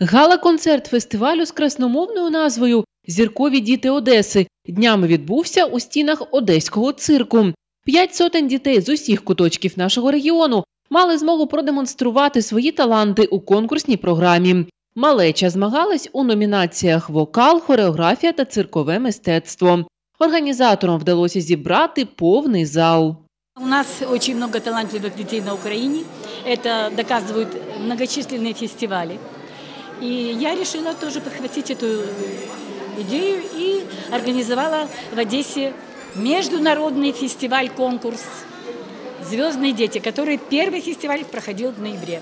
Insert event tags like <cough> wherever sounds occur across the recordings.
Гала-концерт фестивалю з красномовною назвою Зіркові діти Одеси днями відбувся у стінах одеського цирку. П'ять сотень дітей з усіх куточків нашого регіону мали змогу продемонструвати свої таланти у конкурсній програмі. Малеча змагались у номінаціях Вокал, хореографія та циркове мистецтво. Організаторам вдалося зібрати повний зал. У нас очень много талантливых детей на Украине. Это доказывают многочисленные фестивали. И я решила тоже подхватить эту идею и организовала в Одессе международный фестиваль-конкурс «Звездные дети», который первый фестиваль проходил в ноябре.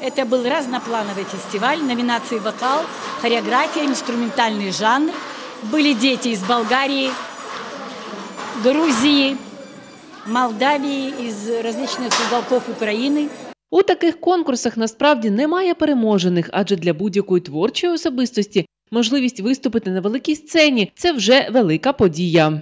Это был разноплановый фестиваль, номинации «Вокал», хореография, инструментальный жанр. Были дети из Болгарии, Грузии, Молдавии, из различных уголков Украины. У таких конкурсах насправді немає переможених, адже для будь-якої творчої особистості можливість виступити на великій сцені це вже велика подія.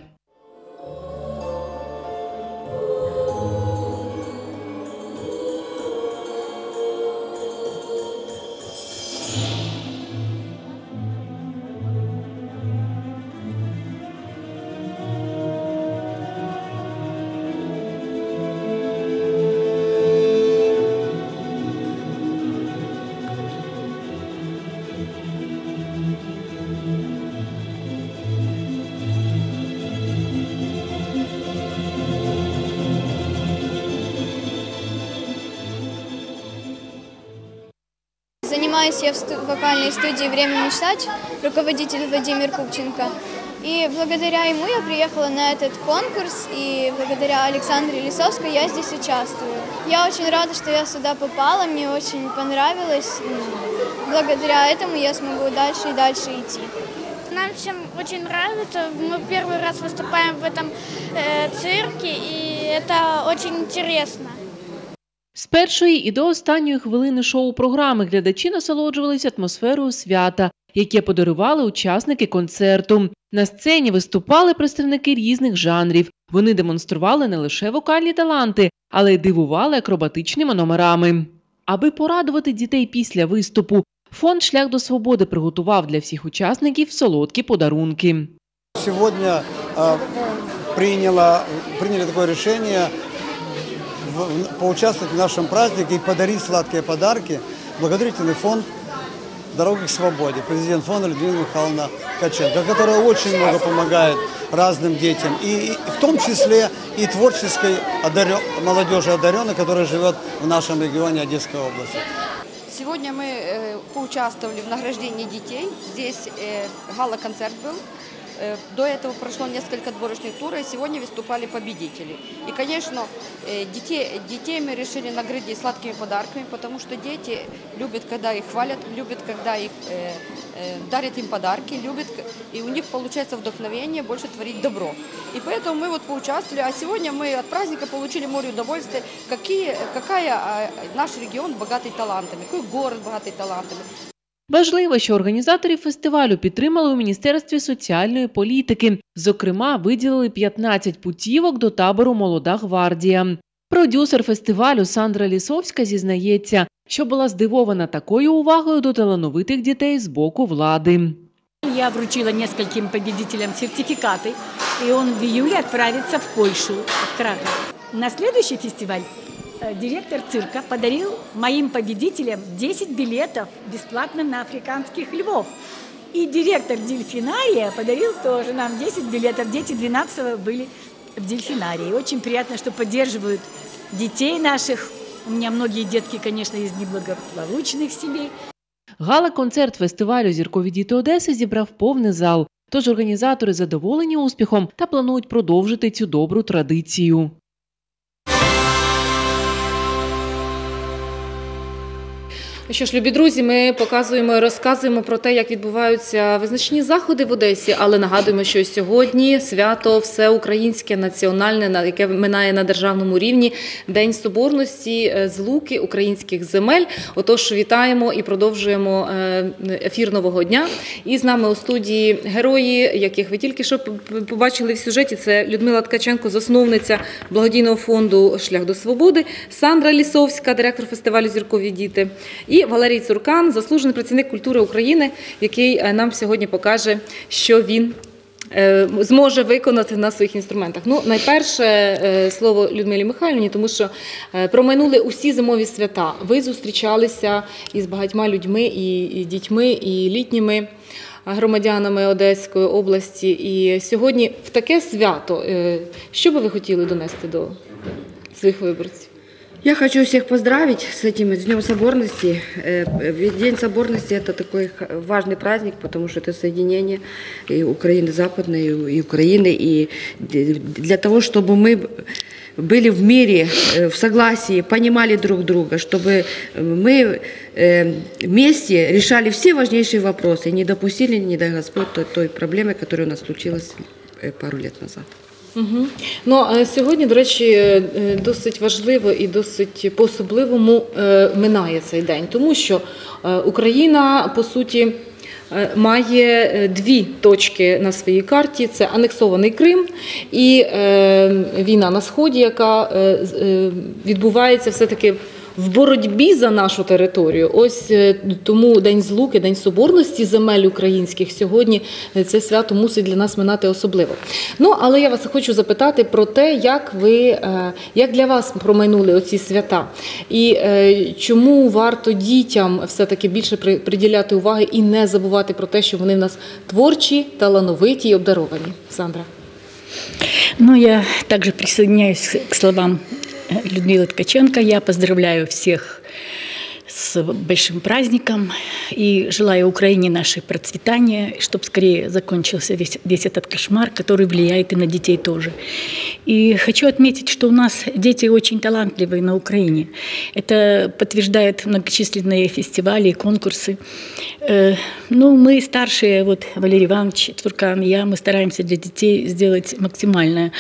Занимаюсь я в вокальной студии «Время мечтать», руководитель Владимир Купченко. И благодаря ему я приехала на этот конкурс, и благодаря Александре Лисовской я здесь участвую. Я очень рада, что я сюда попала, мне очень понравилось. Благодаря этому я смогу дальше и дальше идти. Нам всем очень нравится. Мы первый раз выступаем в этом э, цирке, и это очень интересно. Першої і до останньої хвилини шоу-програми глядачі насолоджувалися атмосферою свята, яке подарували учасники концерту. На сцені виступали представники різних жанрів. Вони демонстрували не лише вокальні таланти, але й дивували акробатичними номерами. Аби порадувати дітей після виступу, фонд Шлях до свободи приготував для всіх учасників солодкі подарунки. Сегодня э, приняло, приняли такое решение поучаствовать в нашем празднике и подарить сладкие подарки благотворительный фонд «Дорога к свободе», президент фонда Людмила Михайловна Ткаченко, которая очень много помогает разным детям, и, и в том числе и творческой одарё- молодежи одаренной, которая живет в нашем регионе Одесской области. Сегодня мы э, поучаствовали в награждении детей. Здесь э, гала-концерт был. Э, До этого прошло несколько отборочных туров, и сегодня выступали победители. И, конечно, э, детей, детей мы решили наградить сладкими подарками, потому что дети любят, когда их хвалят, любят, когда их э, э, дарят им подарки, любят, и у них получается вдохновение больше творить добро. И поэтому мы вот поучаствовали, а сегодня мы от праздника получили море удовольствия, какие, какая а, наш регион богатый талантами, какой город богатый талантами. Важливо, що організаторів фестивалю підтримали у Міністерстві соціальної політики. Зокрема, виділили 15 путівок до табору Молода гвардія. Продюсер фестивалю Сандра Лісовська зізнається, що була здивована такою увагою до талановитих дітей з боку влади. Я вручила нескольким победителям сертификаты, и он в июле отправится в Польшу, в Краков. На следующий фестиваль директор цирка подарил моим победителям 10 билетов бесплатно на африканских львов. И директор дельфинария подарил тоже нам 10 билетов. Дети 12 были в дельфинарии. Очень приятно, что поддерживают детей наших. У меня многие детки, конечно, из неблагополучных семей. Гала-концерт фестивалю Зіркові діти Одеси зібрав повний зал. Тож організатори задоволені успіхом та планують продовжити цю добру традицію. Що ж, любі друзі, ми показуємо розказуємо про те, як відбуваються визначні заходи в Одесі, але нагадуємо, що сьогодні свято всеукраїнське національне, на яке минає на державному рівні День Соборності е, злуки українських земель. Отож, вітаємо і продовжуємо е, ефір нового дня. І з нами у студії герої, яких ви тільки що побачили в сюжеті. Це Людмила Ткаченко, засновниця благодійного фонду Шлях до свободи, Сандра Лісовська, директор фестивалю Зіркові діти. І Валерій Цуркан, заслужений працівник культури України, який е, нам сьогодні покаже, що він. е, Зможе виконати на своїх інструментах. Ну, найперше е, слово Людмилі Михайлівні, тому що проминули усі зимові свята. Ви зустрічалися із багатьма людьми, і, дітьми, і літніми громадянами Одеської області. І сьогодні в таке свято, що би ви хотіли донести до своїх виборців? Я хочу всех поздравить с этим с Днем Соборности. Э, ведь День Соборности – это такой важный праздник, потому что это соединение и Украины Западной, и Украины. И для того, чтобы мы были в мире, э, в согласии, понимали друг друга, чтобы мы э, вместе решали все важнейшие вопросы и не допустили, не дай Господь, той, проблемы, которая у нас случилась пару лет назад. Угу. Ну а сьогодні, до речі, е, досить важливо і досить по-особливому е, минає цей день, тому що е, Україна по суті. Має дві точки на своїй карті: це анексований Крим і війна на сході, яка відбувається все-таки в боротьбі за нашу територію. Ось е, тому День Злуки, День Соборності земель українських сьогодні е, це свято мусить для нас минати особливо. Ну але я вас хочу запитати про те, як ви е, як для вас промайнули оці свята, і чому варто дітям все-таки більше при- приділяти уваги і не забувати про те, що вони в нас творчі, талановиті і обдаровані. Сандра. Ну, я также присоединяюсь к словам Людмилы Ткаченко. Я поздравляю всех с большим праздником и желаю Украине нашей процветания, чтобы скорее закончился весь, весь этот кошмар, который влияет и на детей тоже. И хочу отметить, что у нас дети очень талантливые на Украине. Это подтверждают многочисленные фестивали и конкурсы. Э, Ну, мы старшие, вот Валерий Иванович, Туркан, я, мы стараемся для детей сделать максимальное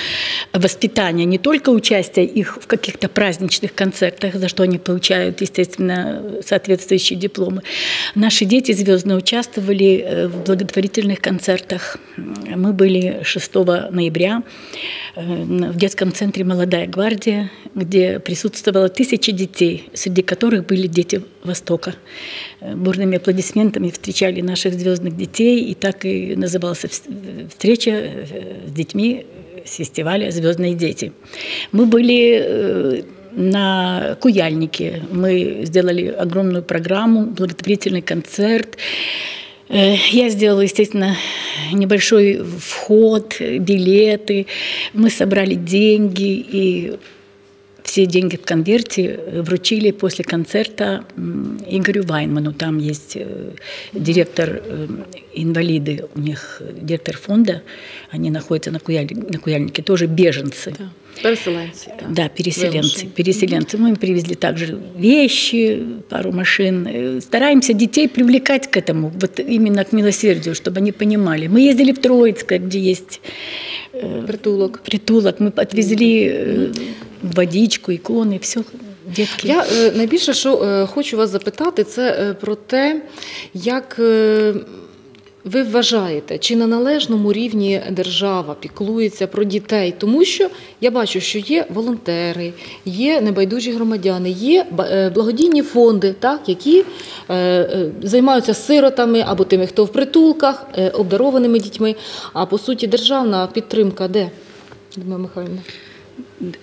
воспитание, не только участие их в каких-то праздничных концертах, за что они получают, естественно, соответствующие дипломы. Наши дети звездно участвовали э, в благотворительных концертах. Мы были 6 ноября э, в детском центре «Молодая гвардия», где присутствовало тысячи детей, среди которых были дети Востока. Э, Бурными аплодисментами встречали наших звездных детей, и так и называлась вс- встреча с детьми фестиваля «Звездные дети». Мы были на Куяльнике. Мы сделали огромную программу, благотворительный концерт. Э, Я сделала, естественно, небольшой вход, билеты. Мы собрали деньги и все деньги в конверте э, вручили после концерта Игорю Вайнману. Там есть э, директор э, инвалиды, у них директор фонда, они находятся на, Куяль- на Куяльнике, тоже беженцы. Переселенці. так. Да, переселенцы. Вымышленные. Переселенцы. Мы им привезли также вещи, пару машин. Стараемся детей привлекать к этому, вот именно к милосердию, чтобы они понимали. Мы ездили в Троицкое, где есть Притулок. притулок. Мы отвезли водичку, иконы, все. Детки. Я е, найбільше, що е, хочу вас запитати, це е, про те, як ви вважаєте, чи на належному рівні держава піклується про дітей, тому що я бачу, що є волонтери, є небайдужі громадяни, є благодійні фонди, так, які займаються сиротами або тими, хто в притулках, обдарованими дітьми. А по суті, державна підтримка де? Людмила Михайлівна?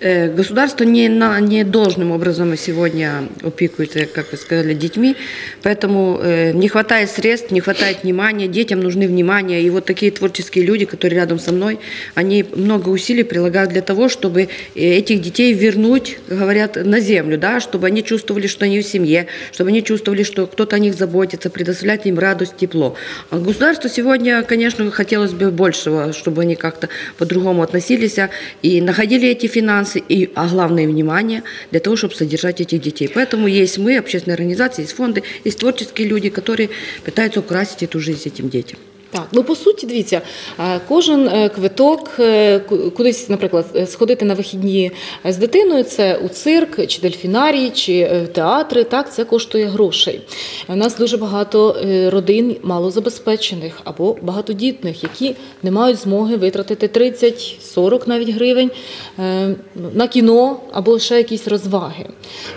Э, Государство не, на, не должным образом сегодня опекуется, как вы сказали, детьми, поэтому э, не хватает средств, не хватает внимания, детям нужны внимание. И вот такие творческие люди, которые рядом со мной, они много усилий прилагают для того, чтобы э, этих детей вернуть, говорят, на землю, да, чтобы они чувствовали, что они в семье, чтобы они чувствовали, что кто-то о них заботится, предоставлять им радость, тепло. А государству сегодня, конечно, хотелось бы большего, чтобы они как-то по-другому относились а, и находили эти финансы, и, а главное, внимание для того, чтобы содержать этих детей. Поэтому есть мы, общественные организации, есть фонды, есть творческие люди, которые пытаются украсить эту жизнь этим детям. Так, ну по суті, дивіться, е, кожен е, квиток е, ку- кудись, наприклад, е, сходити на вихідні з дитиною, це у цирк, чи дельфінарій, чи е, театри, так, це коштує грошей. У нас дуже багато е, родин малозабезпечених або багатодітних, які не мають змоги витратити 30-40 навіть гривень е, на кіно або ще якісь розваги.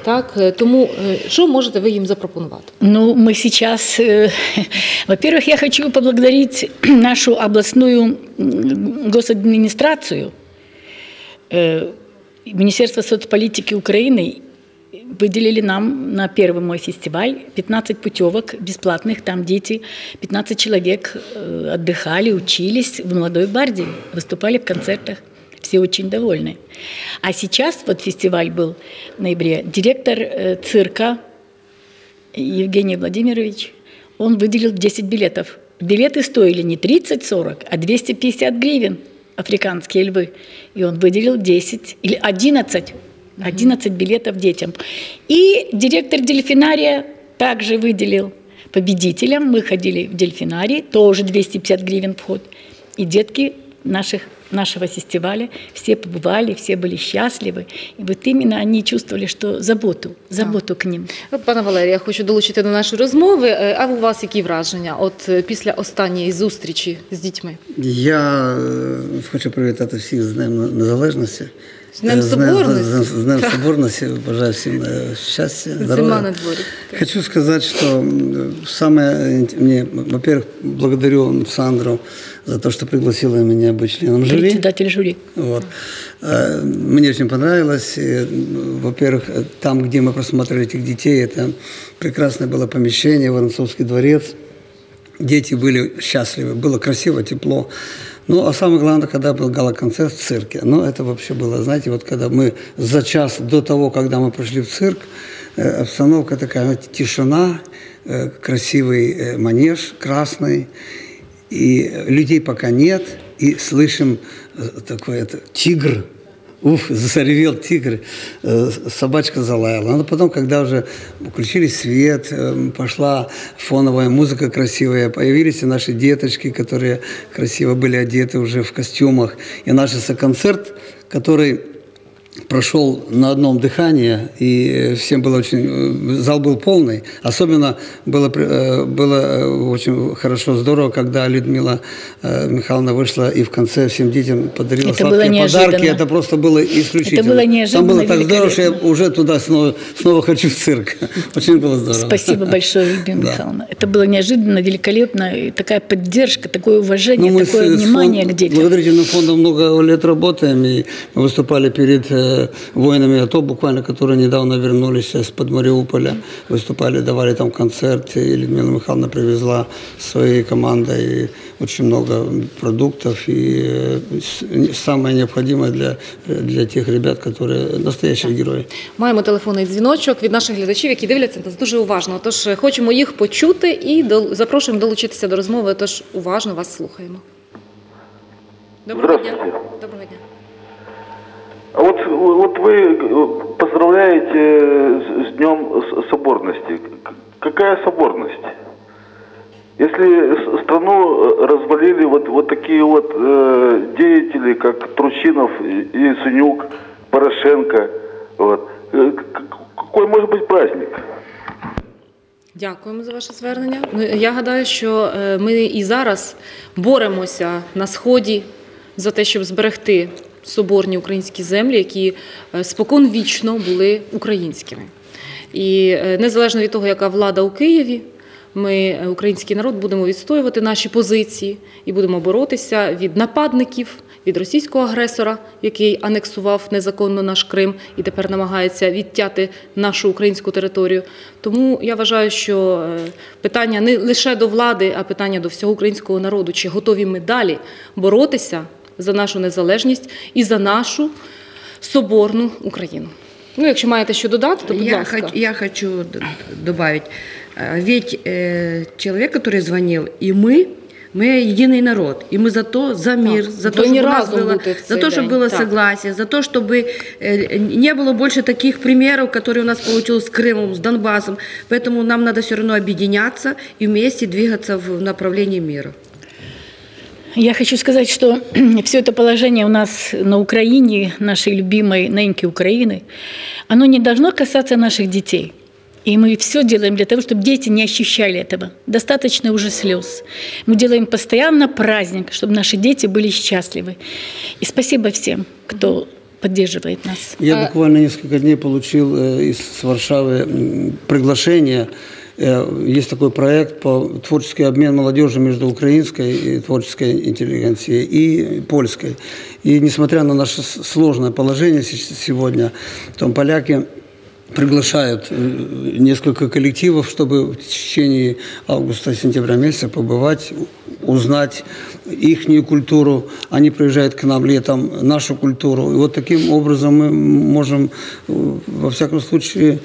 Так, е, тому е, що можете ви їм запропонувати? Ну, мы сейчас, э, <laughs> во-первых, я хочу поблагодарить <clears throat> нашу областную госадминистрацию, э, Министерство соцполитики Украины выделили нам на первый мой фестиваль 15 путевок бесплатных, там дети, 15 человек э, отдыхали, учились в Молодой Гвардии, выступали в концертах. Все очень довольны. А сейчас, вот фестиваль был в ноябре, директор э, цирка Евгений Владимирович, он выделил 10 билетов. Билеты стоили не 30-40, а 250 гривен, африканские львы. И он выделил 10 или 11, 11 билетов детям. И директор дельфинария также выделил победителям. Мы ходили в дельфинарий, тоже 250 гривен вход. И детки наших, нашего фестиваля все побывали, все были счастливы. И вот именно они чувствовали, что заботу, заботу к ним. Пане Валерія, я хочу долучити до нашої розмови. Е, А у вас які враження? От е, після останньої зустрічі з дітьми? Я е, хочу привітати всіх з Днем Незалежності. З Днем Е, Соборності. З, з, з Днем Соборності. Бажаю всім е, щастя, Зима здоров'я. на дворі. Хочу сказать, что м, самое инт- мне, во-первых, благодарю Сандру за то, что пригласила меня быть членом жюри. Председатель жюри. Вот. Э, Мне очень понравилось. И, м, Во-первых, э, там, где мы просмотрели этих детей, это прекрасное было помещение, Воронцовский дворец. Дети были счастливы, было красиво, тепло. Ну, а самое главное, когда был гала-концерт в цирке. Ну, это вообще было, знаете, вот когда мы за час до того, когда мы пришли в цирк, э, обстановка такая, тишина, э, красивый э, манеж красный, и людей пока нет, и слышим такой это, тигр, Уф, заревел тигр, э, собачка залаяла. Но потом, когда уже включили свет, э, пошла фоновая музыка красивая, появились и наши деточки, которые красиво были одеты уже в костюмах. И наш концерт, который прошел на одном дыхании, и всем было очень... э, Зал был полный. Особенно было, э, было э, очень хорошо, здорово, когда Людмила э, Михайловна вышла и в конце всем детям подарила Это было сладкие неожиданно. подарки. Это просто было исключительно. Это было неожиданно, Там было так здорово, что я уже туда снова, снова хочу в цирк. <laughs> Очень было здорово. Спасибо <laughs> большое, Евгения Да. Михайловна. Это было неожиданно, великолепно. И такая поддержка, такое уважение, Ну, такое с- с внимание фонд- к детям. Благотворительным фондом много лет работаем, и мы выступали перед э, воинами АТО, буквально, которые недавно вернулись из-под Мариуполя. Выступали, давали там концерт, и Людмила Михайловна привезла своей командой очень много продуктов и э, с- самое необходимое для, для тех ребят, которые настоящие герои. Маємо телефонний дзвіночок від наших глядачів, які дивляться нас дуже уважно. Тож е, хочемо їх почути і дол- запрошуємо долучитися до розмови. Тож уважно вас слухаємо. Доброго дня. Здравствуйте. Доброго дня. А вот, вот вы э, поздравляете с с Днем С- Соборности. К- Какая соборность? Если с- страну э, развалили вот, вот такие вот э, деятели, как Тручинов, и- Яценюк, Порошенко, вот, э, к- к- какой может быть праздник? Дякуємо за ваше звернення. Ну, Я гадаю, що е, ми і зараз боремося на сході за те, щоб зберегти соборні українські землі, які е, спокон вічно були українськими. І е, незалежно від того, яка влада у Києві, ми, е, український народ, будемо відстоювати наші позиції і будемо боротися від нападників, від російського агресора, який анексував незаконно наш Крим і тепер намагається відтяти нашу українську територію. Тому я вважаю, що питання не лише до влади, а питання до всього українського народу, чи готові ми далі боротися за нашу незалежність і за нашу соборну Україну. Ну, якщо маєте що додати, то будь я, ласка. хоч- я хочу д- добавить. Э, Ведь э, человек, который звонил, и мы, мы единый народ. И мы за то, за мир, Так, за то, повинні чтобы у нас разом было, бути в за цей то, чтобы день. было Так. согласие, за то, чтобы э, не было больше таких примеров, которые у нас получилось с Крымом, с Донбассом. Поэтому нам надо все равно объединяться и вместе двигаться в направлении мира. Я хочу сказать, что <clears throat> все это положение у нас на Украине, нашей любимой неньки Украины, оно не должно касаться наших детей. И мы все делаем для того, чтобы дети не ощущали этого. Достаточно уже слез. Мы делаем постоянно праздник, чтобы наши дети были счастливы. И спасибо всем, кто поддерживает нас. Я буквально несколько дней получил э, из Варшавы приглашение. Э, Есть такой проект по творческий обмен молодежи между украинской и творческой интеллигенцией и польской. И несмотря на наше сложное положение се- сегодня, там поляки приглашают э, несколько коллективов, чтобы в течение августа-сентября месяца побывать, узнать их культуру. Они приезжают к нам летом, нашу культуру. И вот таким образом мы можем, э, во всяком случае,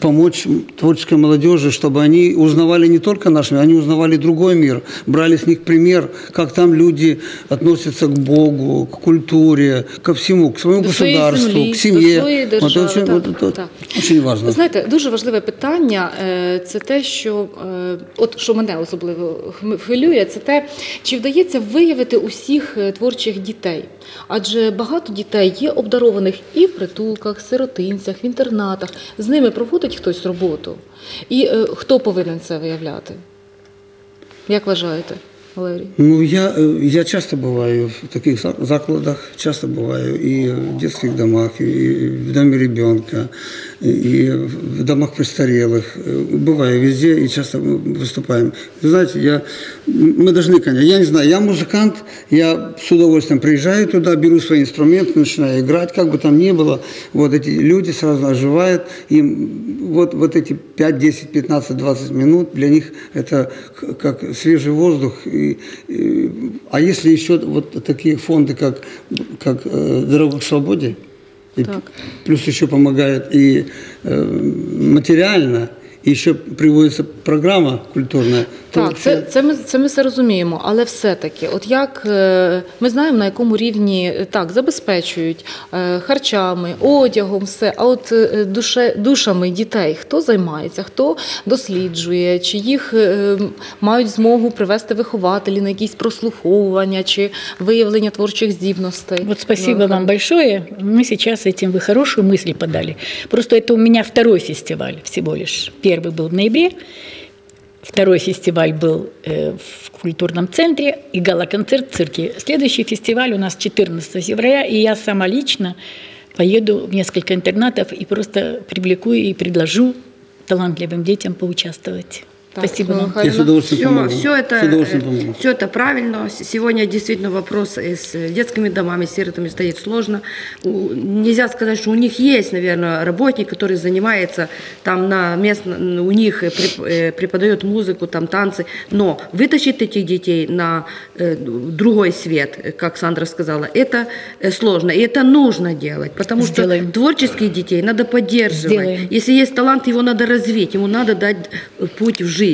помочь творческой молодежи, чтобы они узнавали не только наш мир, они узнавали другой мир, брали с них пример, как там люди относятся к Богу, к культуре, ко всему, к своему До своей государству, землі, к семье. до своєї Вот держави, очень, так, вот это так. очень важно. Ви знаєте, дуже важливе питання е, це те, що е, от що мене особливо хм- хвилює, це те, чи вдається виявити усіх е, творчих дітей. Адже багато дітей є обдарованих і в притулках, сиротинцях, в інтернатах. З ними проводить хтось роботу. І е, хто повинен це виявляти? Як вважаєте, Валерій? Ну, я, э, я часто бываю в таких за- закладах, часто бываю и в детских домах, и в доме ребенка, И в домах престарелых. Э, Бываю везде и часто выступаем. Вы знаете, я, мы должны, конечно, я не знаю, я музыкант, я с удовольствием приезжаю туда, беру свои инструменты, начинаю играть, как бы там ни было. Вот эти люди сразу оживают, им вот, вот эти 5, 10, 15, 20 минут для них это как свежий воздух. И, и- а если еще вот такие фонды, как, как э, «Дорога к свободе», и Так. плюс еще помогает и э, материально, и еще приводится программа культурная. то Так, це, це, ми, це ми все розуміємо, але все-таки, от як е, ми знаємо, на якому рівні е, так забезпечують е, харчами, одягом, все. А от е, душе, душами дітей хто займається, хто досліджує, чи їх е, мають змогу привести вихователі на якісь прослуховування чи виявлення творчих здібностей? Вот спасибо Ну, вам большое. Мы сейчас этим вы хорошую мысль подали. Просто это у меня второй фестиваль всего лишь. Первый Был в ноябре, второй фестиваль был э, в культурном центре и гала-концерт в цирке. Следующий фестиваль у нас 14 февраля, и я сама лично поеду в несколько интернатов и просто привлеку и предложу талантливым детям поучаствовать. Так, Спасибо ну, Я с удовольствием Все, помогу. все это, С удовольствием э, помогу. все это правильно. Сегодня действительно вопрос э, с детскими домами, с сиротами стоит сложно. Нельзя сказать, что у них есть, наверное, работник, который занимается там на местно, у них э, преп- э, преподает музыку, там танцы. Но вытащить этих детей на э, другой свет, э, как Сандра сказала, это э, сложно. И это нужно делать, потому Сделаем. что творческих детей надо поддерживать. Сделаем. Если есть талант, его надо развить, ему надо дать э, путь в жизнь.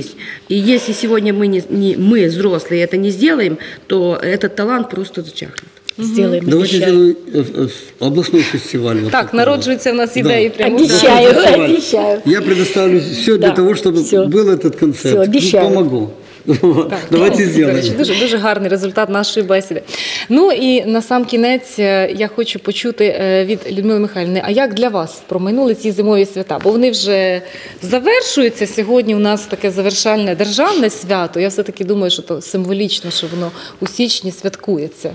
И если сегодня мы, не, не- мы взрослые, это не сделаем, то этот талант просто зачахнет. Сделаем. Давайте обещаю. сделаем э, э, областной фестиваль. вот Так, такой. народжуються в нас Да. ідеї прямо. Обещаю, обещаю. Я предоставлю все для Да, того, чтобы всё. был этот концерт. Обещаю. Ну, помогу. Вот. Давайте Ну, сделаем. дуже дуже гарний результат нашої бесіди. Ну і на сам кінець е, я хочу почути е, від Людмили Михайлівни, а як для вас проминули ці зимові свята? Бо вони вже завершуються. Сьогодні у нас таке завершальне державне свято. Я все-таки думаю, що то символічно, що воно у січні святкується.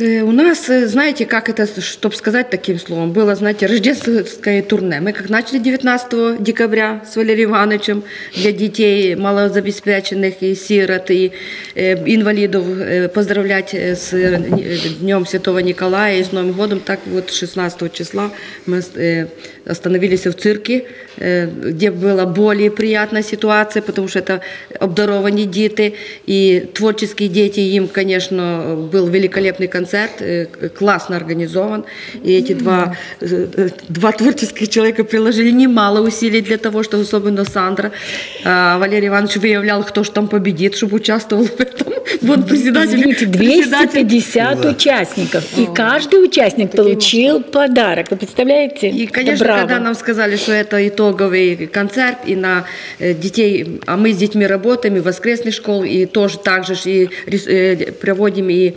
Э, У нас, э, знаете, как это, чтобы сказать таким словом, было, знаете, рождественское турне. Мы как начали 19 декабря с Валерием Ивановичем для детей малозабеспеченных и сирот, и э, инвалидов поздравлять с Днем Святого Николая и с Новым годом. Так вот 16 числа мы остановились в цирке, где была более приятная ситуация, потому что это обдарованные дети и творческие дети. Им, конечно, был великолепный концерт, э, классно организован. И эти два, э, э, два творческих человека приложили немало усилий для того, чтобы особенно Сандра, а Валерий Иванович выявлял, кто же там победит, чтобы участвовал в этом. Вот председатель. Извините, председатель 250 участников. И каждый участник получил подарок. Вы представляете? И, Это конечно. Браво. когда нам сказали, что это итоговый концерт, и на детей, а мы с детьми работаем, и в воскресных школ, и тоже так же и проводим и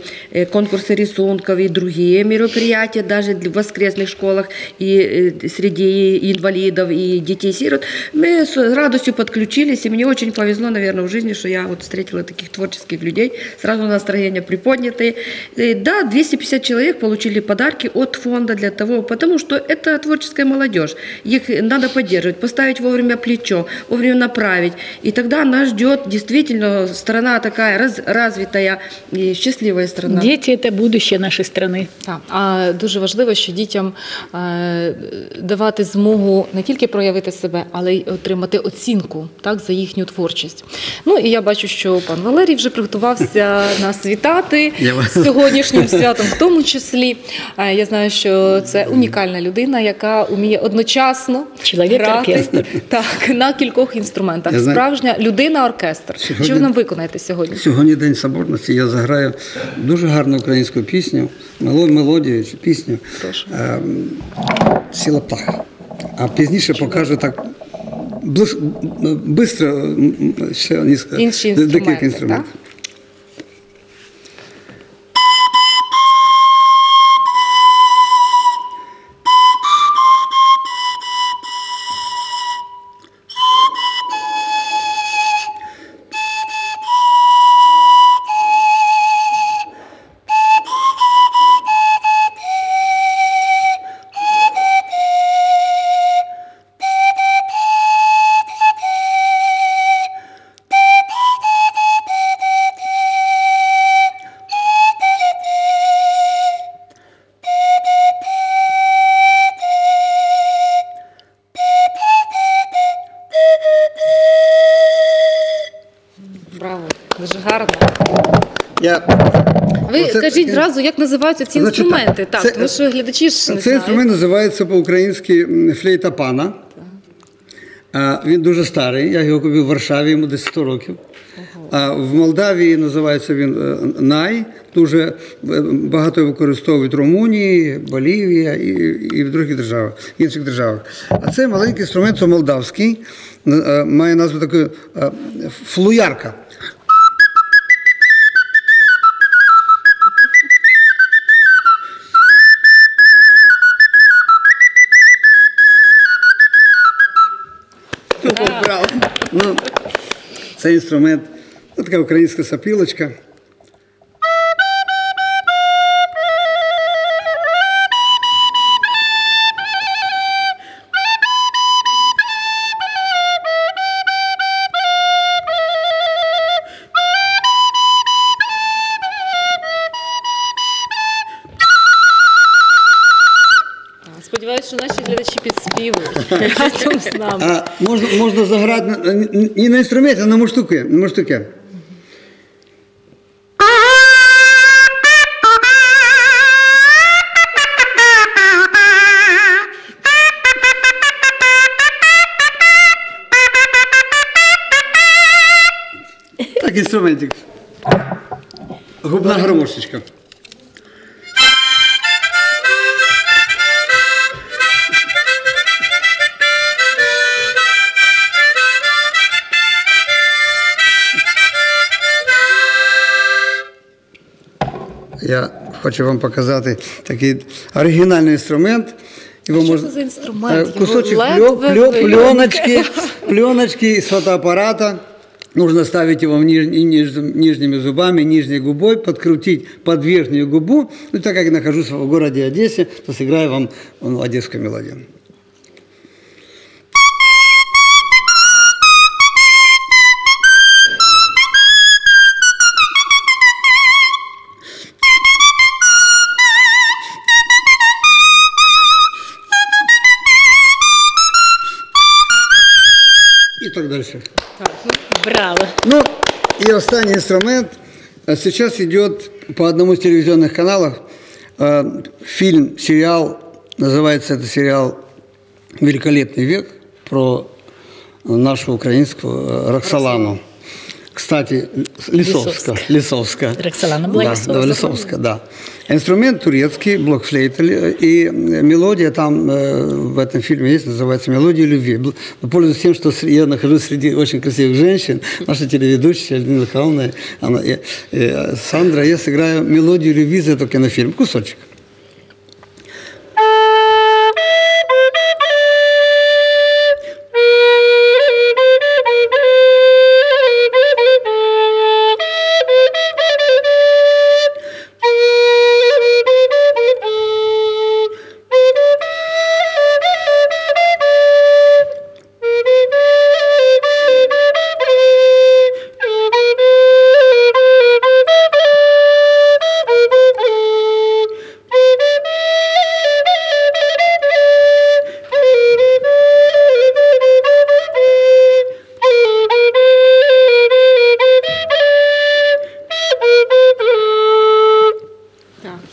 конкурсы рисунков, и другие мероприятия, даже в воскресных школах, и э, среди инвалидов, и детей-сирот. Мы с радостью подключились, и мне очень повезло, наверное, в жизни, что я вот встретила таких творческих людей, сразу настроение приподнятое. И да, 250 человек получили подарки от фонда для того, потому что это творческая молодежь. Их надо поддерживать, поставить вовремя плечо, вовремя направить. И тогда нас ждет действительно страна такая раз- развитая и счастливая страна. Дети – это будущее нашей страны. Так, а дуже важливо, що дітям е, давати змогу не тільки проявити себе, але й отримати оцінку так, за їхню творчість. Ну і я бачу, що пан Валерій вже приготувався <laughs> нас вітати з сьогоднішнім святом, в тому числі. Е, Я знаю, що це унікальна людина, яка вміє одночасно грати так, на кількох інструментах. Знаю- Справжня людина-оркестр. Сьогодні- Що ви нам виконаєте сьогодні? Сьогодні День Соборності. Я заграю дуже гарну українську українську пісню, мелодію чи пісню ем, сіла птаха. А пізніше покажу так швидко ще декілька інструментів. Оце зразу, як називаються ці Значить, інструменти. так, це- тому що глядачі ж не Цей інструмент називається по-українськи флейта пана. А, Він дуже старий. Я його купив в Варшаві, йому десь 100 років. А в Молдавії називається він е, най. Дуже е, багато його використовують Румунії, Болівія і, і в других державах, інших державах. А цей маленький інструмент це молдавський, е, має назву таку флуярка. це інструмент, ну, така українська сапілочка. Сподіваюся, що наші глядачі підспівують разом з нами. А можна, можна заграти не на інструменті, а на муштуки. На муштуки. Так, інструментик. Губна гармошечка. хочу вам показати такий оригінальний інструмент. Його Що можна- це за інструмент? Е, Його Кусочек ледве плё- плё- видно. пленочки, <laughs> пленочки с фотоаппарата. Нужно ставить его в ниж- и ниж- нижними зубами, нижней губой, подкрутить под верхнюю губу. Ну, так как я нахожусь в городе Одессе, то сыграю вам ну, одесскую мелодию. Так дальше. Браво! Ну, и останний инструмент. А Сейчас идет по одному из телевизионных каналов э, фильм, сериал, называется это сериал «Великолепный век» про нашу украинскую э, Роксолану. Кстати, Лисовска. Лисовска. Роксолана да, Благовест. да, Лисовска, да. Инструмент турецкий, блокфлейт, и мелодия там э, в этом фильме есть, называется «Мелодия любви». Пользуясь тем, что я нахожусь среди очень красивых женщин, наша телеведущая Людмила Михайловна, она, э, э, Сандра, я сыграю «Мелодию любви» из этого кинофильма, кусочек.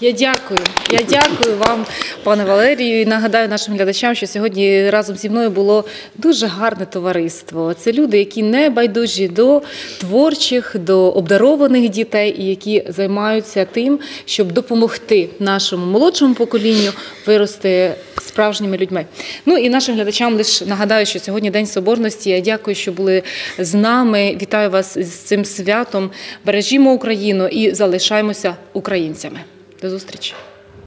Я дякую. Я дякую вам, пане Валерію. І нагадаю нашим глядачам, що сьогодні разом зі мною було дуже гарне товариство. Це люди, які не байдужі до творчих, до обдарованих дітей і які займаються тим, щоб допомогти нашому молодшому поколінню вирости справжніми людьми. Ну і нашим глядачам лише нагадаю, що сьогодні День Соборності. Я дякую, що були з нами. Вітаю вас з цим святом. Бережімо Україну і залишаємося українцями. До зустрічі.